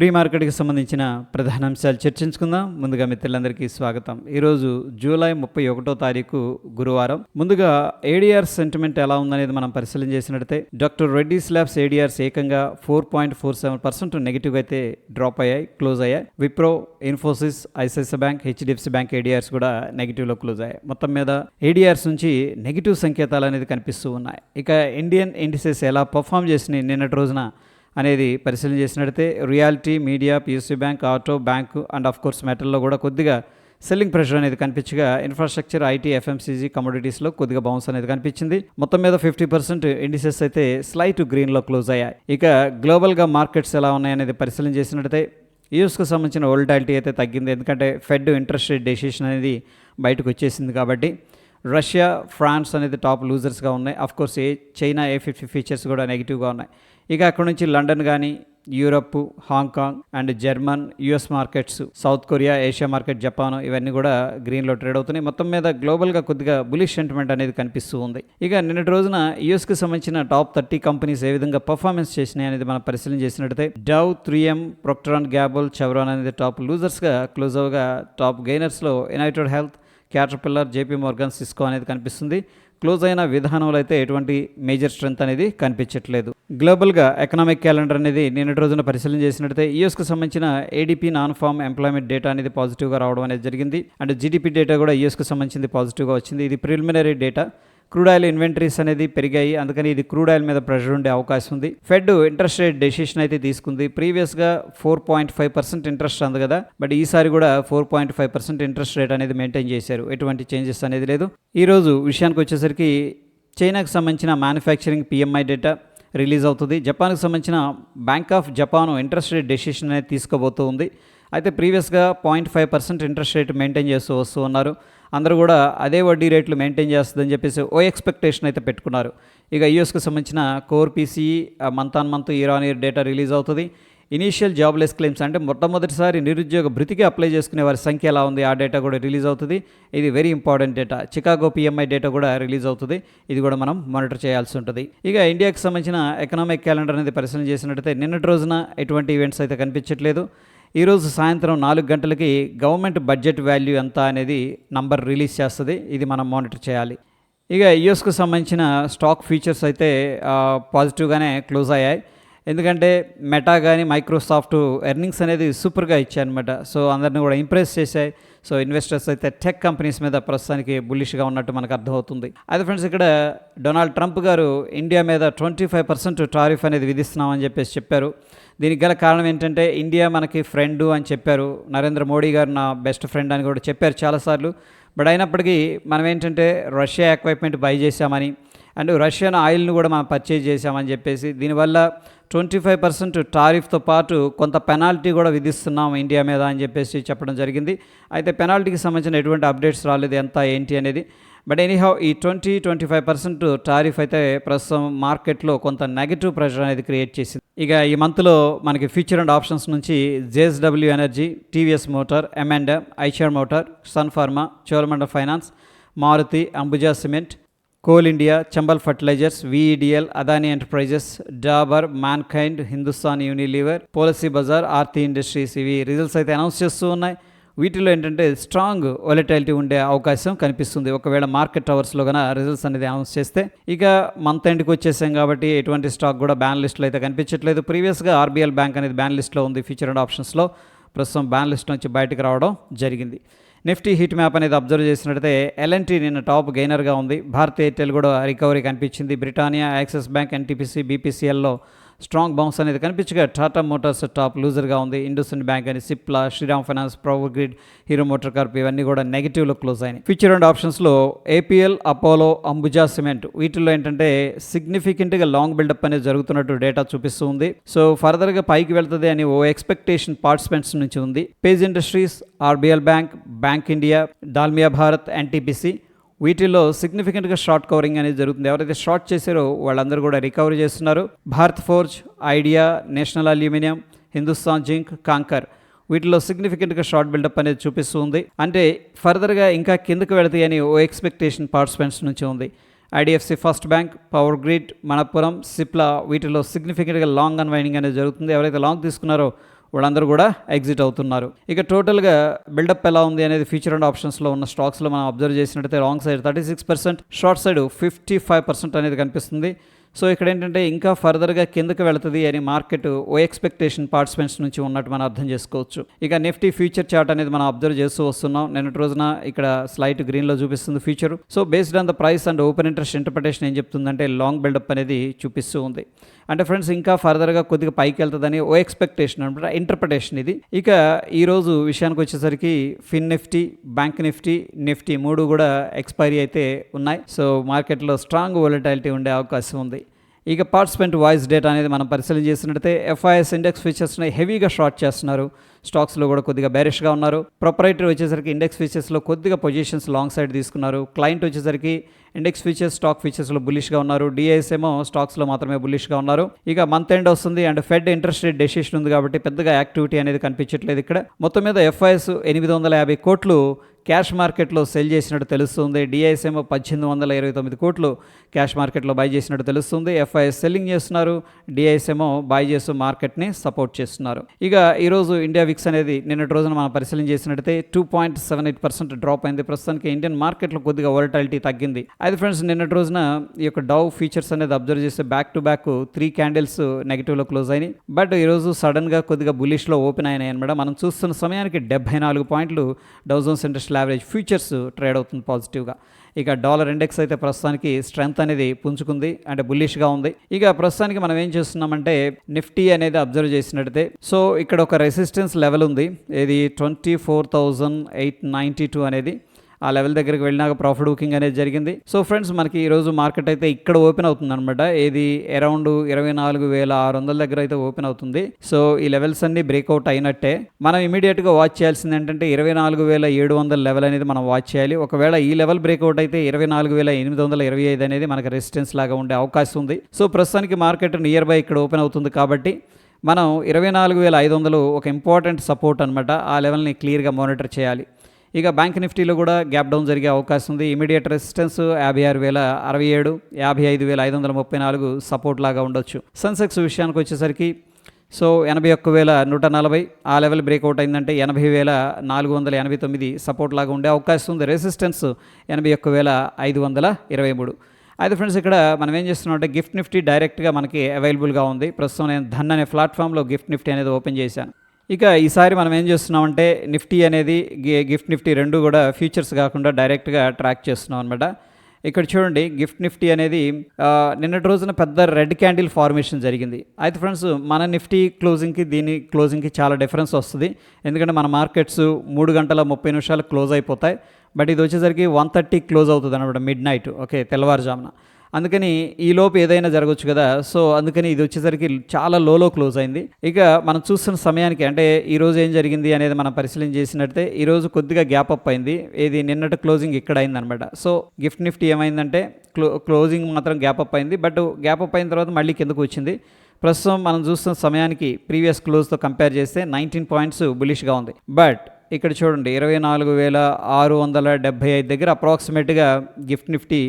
Pre మార్కెట్కి సంబంధించిన ప్రధాన అంశాలు చర్చించుకుందాం. ముందుగా మిత్రులందరికీ స్వాగతం. ఈరోజు జూలై ముప్పై ఒకటో తారీఖు గురువారం. ముందుగా ఏడిఆర్ సెంటిమెంట్ ఎలా ఉందనేది మనం పరిశీలన చేసినట్లయితే డాక్టర్ రెడ్డి స్లాబ్స్ ఏడిఆర్స్ ఏకంగా four point four seven percent negative అయితే డ్రాప్ అయ్యాయి క్లోజ్ అయ్యాయి. Wipro Infosys ICICI Bank HDFC Bank ADRs కూడా నెగిటివ్లో క్లోజ్ అయ్యాయి. మొత్తం మీద ఏడిఆర్స్ నుంచి నెగిటివ్ సంకేతాలు అనేది కనిపిస్తూ ఉన్నాయి. ఇక ఇండియన్ ఇండిసెస్ ఎలా పర్ఫామ్ చేసినాయి? నిన్నటి రోజున అనేది పరిశీలన చేసినట్టయితే reality media PSU bank auto bank and of course మెటల్లో కూడా కొద్దిగా సెల్లింగ్ ప్రెషర్ అనేది కనిపించగా ఇన్ఫ్రాస్ట్రక్చర్ ఐటీ ఎఫ్ఎంసీజీ కమోడిటీస్లో కొద్దిగా బౌన్స్ అనేది కనిపించింది. మొత్తం మీద ఫిఫ్టీ పర్సెంట్ ఇండిసెస్ అయితే స్లైట్ గ్రీన్లో క్లోజ్ అయ్యాయి. ఇక గ్లోబల్గా మార్కెట్స్ ఎలా ఉన్నాయనేది పరిశీలన చేసినట్టయితే యూఎస్కు సంబంధించిన వోల్టాలిటీ అయితే తగ్గింది. ఎందుకంటే ఫెడ్ ఇంట్రెస్ట్ రేట్ డెసిషన్ అనేది బయటకు వచ్చేసింది కాబట్టి రష్యా ఫ్రాన్స్ అనేది టాప్ లూజర్స్గా ఉన్నాయి. Of course A China A fifty futures కూడా నెగిటివ్గా ఉన్నాయి. ఇక అక్కడ నుంచి లండన్ కానీ Europe Hong Kong and German US markets South Korea Asia market Japan ఇవన్నీ కూడా గ్రీన్లో ట్రేడ్ అవుతున్నాయి. మొత్తం మీద గ్లోబల్గా కొద్దిగా బులిష్ సెంటిమెంట్ అనేది కనిపిస్తూ ఉంది. ఇక నిన్నటి రోజున యుఎస్కి సంబంధించిన టాప్ థర్టీ కంపెనీస్ ఏ విధంగా పర్ఫార్మెన్స్ చేసినాయి అనేది మనం పరిశీలన చేసినట్టయితే Dow three M Procter and Gamble Chevron అనేది టాప్ లూజర్స్గా క్లోజ్ అవగా top గెయినర్స్లో United Health Caterpillar JP Morgan Cisco అనేది కనిపిస్తుంది. క్లోజ్ అయిన విధానంలో అయితే ఎటువంటి మేజర్ స్ట్రెంత్ అనేది కనిపించట్లేదు. గ్లోబల్గా ఎకనామిక్ క్యాలెండర్ అనేది నిన్నటి రోజున పరిశీలన చేసినట్లయితే యూఎస్కి సంబంధించిన ADP non farm employment data అనేది పాజిటివ్గా రావడం అనేది జరిగింది. అండ్ జీడిపి డేటా కూడా యూఎస్కి సంబంధించింది పాజిటివ్గా వచ్చింది. ఇది preliminary data. Crude oil inventories అనేది పెరిగాయి. అందుకని ఇది క్రూడ్ ఆయిల్ మీద ప్రెషర్ ఉండే అవకాశం ఉంది. ఫెడ్ ఇంట్రెస్ట్ రేట్ డెసిషన్ అయితే తీసుకుంది. ప్రీవియస్గా four point five percent interest అంది కదా. బట్ ఈసారి కూడా four point five percent interest rate అనేది మెయింటైన్ చేశారు. ఎటువంటి చేంజెస్ అనేది లేదు. ఈరోజు విషయానికి వచ్చేసరికి చైనాకు సంబంధించిన మ్యానుఫ్యాక్చరింగ్ పిఎంఐ డేటా రిలీజ్ అవుతుంది. జపాన్కి సంబంధించిన Bank of Japan interest rate decision అనేది తీసుకోబోతూ ఉంది. అయితే ప్రీవియస్గా point five percent interest rate maintain చేస్తూ వస్తూ ఉన్నారు. అందరూ కూడా అదే వడ్డీ రేట్లు మెయింటైన్ చేస్తుందని చెప్పేసి ఓ ఎక్స్పెక్టేషన్ అయితే పెట్టుకున్నారు. ఇక యూఎస్కి సంబంధించిన core PCE month on month year on year data release అవుతుంది. ఇనీషియల్ జాబ్లెస్ క్లెయిమ్స్ అంటే మొట్టమొదటిసారి నిరుద్యోగ భృతికి అప్లై చేసుకునే వారి సంఖ్య ఎలా ఉంది? ఆ డేటా కూడా రిలీజ్ అవుతుంది. ఇది very important data Chicago PMI data కూడా రిలీజ్ అవుతుంది. ఇది కూడా మనం మానిటర్ చేయాల్సి ఉంటుంది. ఇక ఇండియాకి సంబంధించిన ఎకనామిక్ క్యాలెండర్ అనేది పరిశీలన చేసినట్టయితే నిన్నటి రోజున ఎటువంటి ఈవెంట్స్ అయితే కనిపించట్లేదు. ఈరోజు సాయంత్రం నాలుగు గంటలకి గవర్నమెంట్ బడ్జెట్ వాల్యూ ఎంత అనేది నంబర్ రిలీజ్ చేస్తుంది. ఇది మనం మానిటర్ చేయాలి. ఇక యుఎస్కు సంబంధించిన స్టాక్ ఫీచర్స్ అయితే పాజిటివ్గానే క్లోజ్ అయ్యాయి. ఎందుకంటే మెటా కానీ మైక్రోసాఫ్ట్ ఎర్నింగ్స్ అనేది సూపర్గా ఇచ్చాయనమాట సో అందరిని కూడా ఇంప్రెస్ చేశాయి. సో ఇన్వెస్టర్స్ అయితే టెక్ కంపెనీస్ మీద ప్రస్తుతానికి బుల్లిష్గా ఉన్నట్టు మనకు అర్థమవుతుంది. అయితే ఫ్రెండ్స్ ఇక్కడ డొనాల్డ్ ట్రంప్ గారు ఇండియా మీద ట్వంటీ ఫైవ్ పర్సెంట్ టారిఫ్ అనేది విధిస్తున్నామని చెప్పేసి చెప్పారు. దీనికి గల కారణం ఏంటంటే ఇండియా మనకి ఫ్రెండ్ అని చెప్పారు. నరేంద్ర మోడీ గారు నా బెస్ట్ ఫ్రెండ్ అని కూడా చెప్పారు చాలాసార్లు. బట్ అయినప్పటికీ మనం ఏంటంటే రష్యా ఎక్విప్మెంట్ బై చేశామని అండ్ రష్యన్ ఆయిల్ను కూడా మనం పర్చేజ్ చేశామని చెప్పేసి దీనివల్ల ట్వంటీ ఫైవ్ పర్సెంట్ టారిఫ్తో పాటు కొంత పెనాల్టీ కూడా విధిస్తున్నాం ఇండియా మీద అని చెప్పేసి చెప్పడం జరిగింది. అయితే పెనాల్టీకి సంబంధించిన ఎటువంటి అప్డేట్స్ రాలేదు ఎంత ఏంటి అనేది. బట్ ఎనీహౌ ఈ twenty twenty five percent tariff అయితే ప్రస్తుతం మార్కెట్లో కొంత నెగిటివ్ ప్రెషర్ అనేది క్రియేట్ చేసింది. ఇక ఈ మంత్లో మనకి ఫ్యూచర్ అండ్ ఆప్షన్స్ నుంచి JSW Energy TVS Motor M and M Eicher Motor Sun Pharma Cholamandalam Finance Maruti Ambuja Cement Coal India Chambal Fertilisers VEDL Adani Enterprises Dabur Mankind Hindustan Unilever Policy Bazaar Aarti Industries. ఇవి results అయితే announce చేస్తూ ఉన్నాయి. వీటిలో ఏంటంటే strong ఒలటాలిటీ ఉండే అవకాశం కనిపిస్తుంది. ఒకవేళ మార్కెట్ అవర్స్లో కనుక రిజల్ట్స్ అనేది అనౌన్స్ చేస్తే ఇక మంత్ ఎండ్కి వచ్చేసాం కాబట్టి ఎటువంటి స్టాక్ కూడా బ్యాన్ లిస్ట్లో అయితే కనిపించట్లేదు. ప్రీవియస్గా ఆర్బీఎల్ బ్యాంక్ అనేది బ్యాన్ లిస్ట్లో ఉంది ఫ్యూచర్ అండ్ ఆప్షన్స్లో. ప్రస్తుతం బ్యాన్ లిస్ట్ నుంచి బయటకు రావడం జరిగింది. నిఫ్టీ హీట్ మ్యాప్ అనేది అబ్జర్వ్ చేసినట్టయితే ఎల్ఎన్టీ నిన్న టాప్ గెయినర్గా ఉంది. భారత్ ఎయిర్టెల్ కూడా రికవరీ కనిపించింది. బ్రిటానియా యాక్సిస్ బ్యాంక్ ఎన్టీపీసీ బీపీసీఎల్లో స్ట్రాంగ్ బౌన్స్ అనేది కనిపించగా టాటా మోటార్స్ టాప్ లూజర్గా ఉంది. ఇండస్ఇండ్ బ్యాంక్ అని Cipla Shriram Finance Power Grid Hero Motor Corp ఇవన్నీ కూడా నెగిటివ్లో క్లోజ్ అయినాయి. ఫ్యూచర్ అండ్ ఆప్షన్స్లో ఏపీఎల్ అపోలో అంబుజా సిమెంట్ వీటిల్లో ఏంటంటే సిగ్నిఫికెంట్గా లాంగ్ బిల్డప్ అనేది జరుగుతున్నట్టు డేటా చూపిస్తూ ఉంది. సో ఫర్దర్గా పైకి వెళ్తుంది అని ఓ ఎక్స్పెక్టేషన్ పార్టిసిపెంట్స్ నుంచి ఉంది. Page Industries RBL Bank bank India Dalmia Bharat NTPC వీటిల్లో సిగ్నిఫికెంట్గా షార్ట్ కవరింగ్ అనేది జరుగుతుంది. ఎవరైతే షార్ట్ చేశారో వాళ్ళందరూ కూడా రికవరీ చేస్తున్నారు. Bharat Forge Idea National Aluminium Hindustan Zinc Concor వీటిలో సిగ్నిఫికెంట్గా షార్ట్ బిల్డప్ అనేది చూపిస్తుంది అంటే ఫర్దర్గా ఇంకా కిందకు వెళతాయని ఓ ఎక్స్పెక్టేషన్ పార్టిసిపెంట్స్ నుంచి ఉంది. IDFC First Bank Power Grid Manappuram Cipla వీటిలో సిగ్నిఫికెంట్గా లాంగ్ అన్వైండింగ్ అనేది జరుగుతుంది. ఎవరైతే లాంగ్ తీసుకున్నారో వాళ్ళందరూ కూడా ఎగ్జిట్ అవుతున్నారు. ఇక టోటల్గా బిల్డప్ ఎలా ఉంది అనేది ఫ్యూచర్ అండ్ ఆప్షన్స్లో ఉన్న స్టాక్స్లో మనం అబ్జర్వ్ చేసినట్టయితే long side thirty six percent short side fifty five percent అనేది కనిపిస్తుంది. సో ఇక్కడ ఏంటంటే ఇంకా ఫర్దర్గా కిందకి వెళుతుంది అని మార్కెట్ ఓ ఎక్స్పెక్టేషన్ పార్టిసిపెంట్స్ నుంచి ఉన్నట్టు మనం అర్థం చేసుకోవచ్చు. ఇక నిఫ్టీ ఫ్యూచర్ చార్ట్ అనేది మనం అబ్జర్వ్ చేస్తూ వస్తున్నాం. నిన్నటి రోజున ఇక్కడ స్లైట్ గ్రీన్లో చూపిస్తుంది future. So based on the price and open interest interpretation ఏం చెప్తుందంటే లాంగ్ బిల్డప్ అనేది చూపిస్తూ ఉంది. అంటే ఫ్రెండ్స్ ఇంకా ఫర్దర్గా కొద్దిగా పైకి వెళ్తుందని ఓ ఎక్స్పెక్టేషన్ అనమాట ఇంటర్ప్రిటేషన్ ఇది. ఇక ఈరోజు విషయానికి వచ్చేసరికి Fin Nifty Bank Nifty Nifty మూడు కూడా ఎక్స్పైరీ అయితే ఉన్నాయి. సో మార్కెట్లో స్ట్రాంగ్ వొలటాలిటీ ఉండే అవకాశం ఉంది. ఇక పార్టిసిపెంట్ వాయిస్ డేటా అనేది మనం పరిశీలన చేసినట్టయితే ఎఫ్ఐఎస్ ఇండెక్స్ ఫీచర్స్ని హెవీగా షార్ట్ చేస్తున్నారు. స్టాక్స్లో కూడా కొద్దిగా బ్యారిష్గా ఉన్నారు. ప్రొపరైటర్ వచ్చేసరికి ఇండెక్స్ ఫీచర్స్లో కొద్దిగా పొజిషన్స్ లాంగ్ సైడ్ తీసుకున్నారు. క్లయింట్ వచ్చేసరికి ఇండెక్స్ ఫీచర్స్ స్టాక్ ఫీచర్స్లో బులిష్గా ఉన్నారు. డిఐఎస్ ఏమో స్టాక్స్లో మాత్రమే బులిష్గా ఉన్నారు. ఇక మంత్ ఎండ్ వస్తుంది and Fed interest rate decision ఉంది కాబట్టి పెద్దగా యాక్టివిటీ అనేది కనిపించట్లేదు ఇక్కడ. మొత్తం మీద ఎఫ్ఐఎస్ ఎనిమిది వందల యాభై కోట్లు క్యాష్ మార్కెట్లో సెల్ చేసినట్టు తెలుస్తుంది. డిఐఎస్ఎం పద్దెనిమిది వందల ఇరవై తొమ్మిది కోట్లు క్యాష్ మార్కెట్లో బై చేసినట్టు తెలుస్తుంది. ఎఫ్ఐఎస్ సెల్లింగ్ చేస్తున్నారు. డిఐఎస్ఎం బై చేస్తూ మార్కెట్ని సపోర్ట్ చేస్తున్నారు. ఇక ఈరోజు ఇండియా విక్స్ అనేది నిన్నటి రోజున మనం పరిశీలన చేసినట్టయితే two point seven eight percent drop అయింది. ప్రస్తుతానికి ఇండియన్ మార్కెట్లో కొద్దిగా వోలటాలిటీ తగ్గింది. అయితే ఫ్రెండ్స్ నిన్నటి రోజున ఈ యొక్క డౌ ఫీచర్స్ అనేది అబ్జర్వ్ చేస్తే back to back three candles నెగిటివ్లో close అయినాయి. బట్ ఈరోజు సడన్గా కొద్దిగా బులిష్లో ఓపెన్ అయినాయి అనమాట మనం చూస్తున్న సమయానికి డెబ్బై నాలుగు పాయింట్లు Dow Jones industrial average futures trade అవుతుంది పాజిటివ్గా. ఇక డాలర్ ఇండెక్స్ అయితే ప్రస్తుతానికి స్ట్రెంగ్త్ అనేది పుంజుకుంది అంటే బుల్లిష్గా ఉంది. ఇక ప్రస్తుతానికి మనం ఏం చేస్తున్నామంటే నిఫ్టీ అనేది అబ్జర్వ్ చేసినట్టయితే సో ఇక్కడ ఒక రెసిస్టెన్స్ లెవెల్ ఉంది. ఇది twenty four thousand eight ninety two అనేది. ఆ లెవెల్ దగ్గరికి వెళ్ళినాక ప్రాఫిట్ బుకింగ్ అనేది జరిగింది. సో ఫ్రెండ్స్ మనకి ఈరోజు మార్కెట్ అయితే ఇక్కడ ఓపెన్ అవుతుంది అనమాట ఇది అరౌండ్ ఇరవై నాలుగు వేల ఆరు వందల దగ్గర అయితే ఓపెన్ అవుతుంది. సో ఈ లెవెల్స్ అన్ని బ్రేక్అవుట్ అయినట్టే. మనం ఇమీడియట్గా వాచ్ చేయాల్సింది ఏంటంటే ఇరవై నాలుగు వేల ఏడు వందల లెవెల్ అనేది మనం వాచ్ చేయాలి. ఒకవేళ ఈ లెవెల్ బ్రేక్అవుట్ అయితే ఇరవై నాలుగు వేల ఎనిమిది వందల ఇరవై ఐదు అనేది మనకి రెసిస్టెన్స్ లాగా ఉండే అవకాశం ఉంది. సో ప్రస్తుతానికి మార్కెట్ నియర్ బై ఇక్కడ ఓపెన్ అవుతుంది కాబట్టి మనం ఇరవై నాలుగు వేల ఐదు వందలు ఒక ఇంపార్టెంట్ సపోర్ట్ అనమాట ఆ లెవెల్ని క్లియర్గా మానిటర్ చేయాలి. ఇక బ్యాంక్ నిఫ్టీలో కూడా గ్యాప్ డౌన్ జరిగే అవకాశం ఉంది. ఇమీడియట్ రెసిస్టెన్స్ యాభై ఆరు వేల అరవై ఏడు యాభై ఐదు వేల ఐదు వందల ముప్పై నాలుగు సపోర్ట్ లాగా ఉండొచ్చు. సెన్సెక్స్ విషయానికి వచ్చేసరికి సో ఎనభై ఒక్క వేల నూట నలభై ఆ లెవెల్ బ్రేక్అవుట్ అయిందంటే ఎనభై వేల నాలుగు వందల ఎనభై తొమ్మిది సపోర్ట్ లాగా ఉండే అవకాశం ఉంది. రెసిస్టెన్స్ ఎనభై ఒక్క వేల ఐదు వందల ఇరవై మూడు. అయితే ఫ్రెండ్స్ ఇక్కడ మనం ఏం చేస్తున్నాం అంటే గిఫ్ట్ నిఫ్టీ డైరెక్ట్గా మనకి అవైలబుల్గా ఉంది. ప్రస్తుతం నేను ధన్ అనే ప్లాట్ఫామ్లో గిఫ్ట్ నిఫ్టీ అనేది ఓపెన్ చేశాను. ఇక ఈసారి మనం ఏం చేస్తున్నామంటే నిఫ్టీ అనేది గి- గిఫ్ట్ నిఫ్టీ రెండు కూడా ఫ్యూచర్స్ కాకుండా డైరెక్ట్గా ట్రాక్ చేస్తున్నాం అనమాట ఇక్కడ చూడండి గిఫ్ట్ నిఫ్టీ అనేది నిన్నటి రోజున పెద్ద రెడ్ క్యాండిల్ ఫార్మేషన్ జరిగింది. అయితే ఫ్రెండ్స్ మన నిఫ్టీ క్లోజింగ్కి దీని క్లోజింగ్కి చాలా డిఫరెన్స్ వస్తుంది. ఎందుకంటే మన మార్కెట్స్ మూడు గంటల ముప్పై నిమిషాలు క్లోజ్ అయిపోతాయి. బట్ ఇది వచ్చేసరికి వన్ థర్టీ క్లోజ్ అవుతుంది అనమాట మిడ్ నైట్ ఓకే తెల్లవారుజామున. అందుకని ఈ లోపు ఏదైనా జరగవచ్చు కదా. సో అందుకని ఇది వచ్చేసరికి చాలా లోలో క్లోజ్ అయింది. ఇక మనం చూస్తున్న సమయానికి అంటే ఈరోజు ఏం జరిగింది అనేది మనం పరిశీలన చేసినట్టే ఈరోజు కొద్దిగా గ్యాప్ అప్ అయింది. ఇది నిన్నటి క్లోజింగ్ ఇక్కడ అయిందనమాట సో గిఫ్ట్ నిఫ్టీ ఏమైందంటే క్లో క్లోజింగ్ మాత్రం గ్యాప్ అప్ అయింది. బట్ గ్యాప్ అప్ అయిన తర్వాత మళ్ళీ కిందకు వచ్చింది. ప్రస్తుతం మనం చూస్తున్న సమయానికి ప్రీవియస్ క్లోజ్తో కంపేర్ చేస్తే నైన్టీన్ పాయింట్స్ బులిష్గా ఉంది. బట్ ఇక్కడ చూడండి ఇరవై నాలుగు వేల ఆరు వందల డెబ్బై ఐదు దగ్గర అప్రాక్సిమేట్గా గిఫ్ట్ నిఫ్టీ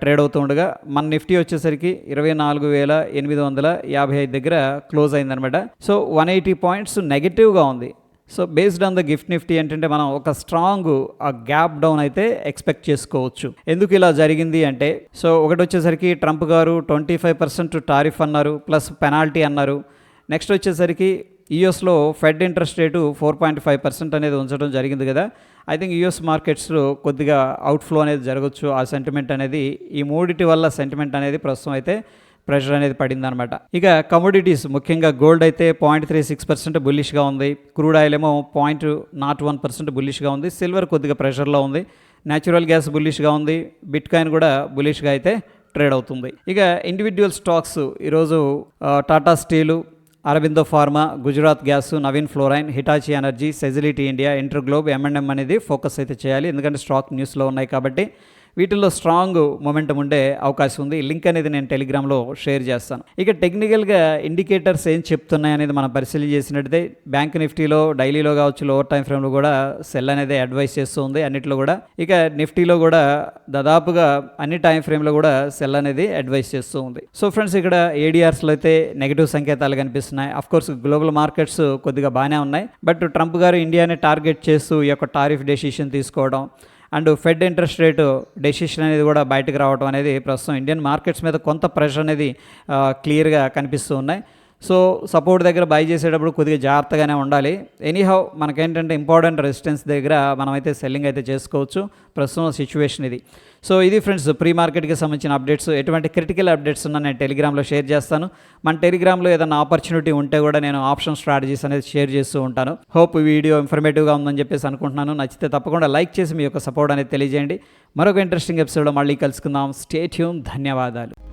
ట్రేడ్ అవుతూ ఉండగా మన నిఫ్టీ వచ్చేసరికి ఇరవై నాలుగు వేల ఎనిమిది వందల యాభై ఐదు దగ్గర క్లోజ్ అయిందనమాట సో వన్ ఎయిటీ పాయింట్స్ నెగిటివ్గా ఉంది. So based on the GIFT Nifty ఏంటంటే మనం ఒక స్ట్రాంగ్ ఆ గ్యాప్ డౌన్ అయితే ఎక్స్పెక్ట్ చేసుకోవచ్చు. ఎందుకు ఇలా జరిగింది అంటే సో ఒకటి వచ్చేసరికి ట్రంప్ గారు ట్వంటీ ఫైవ్ పర్సెంట్ టారిఫ్ అన్నారు ప్లస్ పెనాల్టీ అన్నారు. నెక్స్ట్ వచ్చేసరికి యూఎస్లో Fed interest rate four point five percent అనేది ఉంచడం జరిగింది కదా. ఐ థింక్ యూఎస్ మార్కెట్స్లో కొద్దిగా అవుట్ఫ్లో అనేది జరగచ్చు. ఆ సెంటిమెంట్ అనేది ఈ మూడిటి వల్ల సెంటిమెంట్ అనేది ప్రస్తుతం అయితే ప్రెషర్ అనేది పడిందనమాట ఇక కమోడిటీస్ ముఖ్యంగా గోల్డ్ అయితే పాయింట్ త్రీ సిక్స్ పర్సెంట్ బుల్లిష్గా ఉంది. క్రూడ్ ఆయిల్ ఏమో పాయింట్ నాట్ వన్ పర్సెంట్ బుల్లిష్గా ఉంది. సిల్వర్ కొద్దిగా ప్రెషర్లో ఉంది. న్యాచురల్ గ్యాస్ బుల్లిష్గా ఉంది. బిట్ కాయిన్ కూడా బుల్లిష్గా అయితే ట్రేడ్ అవుతుంది. ఇక ఇండివిజువల్ స్టాక్స్ ఈరోజు Tata Steel Aurobindo Pharma Gujarat Gas Navin Fluorine Hitachi Energy Sagility India InterGlobe అనేది ఫోకస్ అయితే చేయాలి. ఎందుకంటే స్టాక్ న్యూస్లో ఉన్నాయి కాబట్టి వీటిల్లో స్ట్రాంగ్ మొమెంటం ఉండే అవకాశం ఉంది. లింక్ అనేది నేను టెలిగ్రామ్లో షేర్ చేస్తాను. ఇక టెక్నికల్గా ఇండికేటర్స్ ఏం చెప్తున్నాయి అనేది మనం పరిశీలన చేసినట్టయితే బ్యాంక్ నిఫ్టీలో డైలీలో కావచ్చు లోవర్ టైం ఫ్రేమ్లో కూడా సెల్ అనేది అడ్వైస్ చేస్తుంది అన్నిట్లో కూడా. ఇక నిఫ్టీలో కూడా దాదాపుగా అన్ని టైం ఫ్రేమ్లో కూడా సెల్ అనేది అడ్వైస్ చేస్తూ ఉంది. సో ఫ్రెండ్స్ ఇక్కడ ఏడిఆర్స్లో అయితే నెగిటివ్ సంకేతాలు కనిపిస్తున్నాయి. అఫ్ కోర్స్ గ్లోబల్ మార్కెట్స్ కొద్దిగా బాగానే ఉన్నాయి. బట్ ట్రంప్ గారు ఇండియాని టార్గెట్ చేస్తూ ఈ యొక్క టారిఫ్ డెసిషన్ తీసుకోవడం and Fed interest rate decision అనేది కూడా బయటకు రావడం అనేది ప్రస్తుతం ఇండియన్ మార్కెట్స్ మీద కొంత ప్రెషర్ అనేది క్లియర్గా కనిపిస్తూ ఉన్నాయి. సో సపోర్ట్ దగ్గర బై చేసేటప్పుడు కొద్దిగా జాగ్రత్తగానే ఉండాలి. ఎనీహౌ మనకేంటంటే ఇంపార్టెంట్ రెసిస్టెన్స్ దగ్గర మనమైతే సెల్లింగ్ అయితే చేసుకోవచ్చు. ప్రస్తుతం సిచ్యువేషన్ ఇది. సో ఇది ఫ్రెండ్స్ ప్రీ మార్కెట్కి సంబంధించిన అప్డేట్స్ ఎటువంటి క్రిటికల్ అప్డేట్స్ ఉన్నా నేను టెలిగ్రామ్లో షేర్ చేస్తాను. మన టెలిగ్రామ్లో ఏదైనా ఆపర్చునిటీ ఉంటే కూడా నేను ఆప్షన్ స్ట్రాటజీస్ అనేది షేర్ చేస్తూ ఉంటాను. హోప్ వీడియో ఇన్ఫర్మేటివ్గా ఉందని చెప్పేసి అనుకుంటున్నాను. నచ్చితే తప్పకుండా లైక్ చేసి మీ యొక్క సపోర్ట్ అనేది తెలియజేయండి. మరొక ఇంట్రెస్టింగ్ ఎపిసోడ్లో మళ్ళీ కలుసుకుందాం. స్టేట్యూమ్ ధన్యవాదాలు.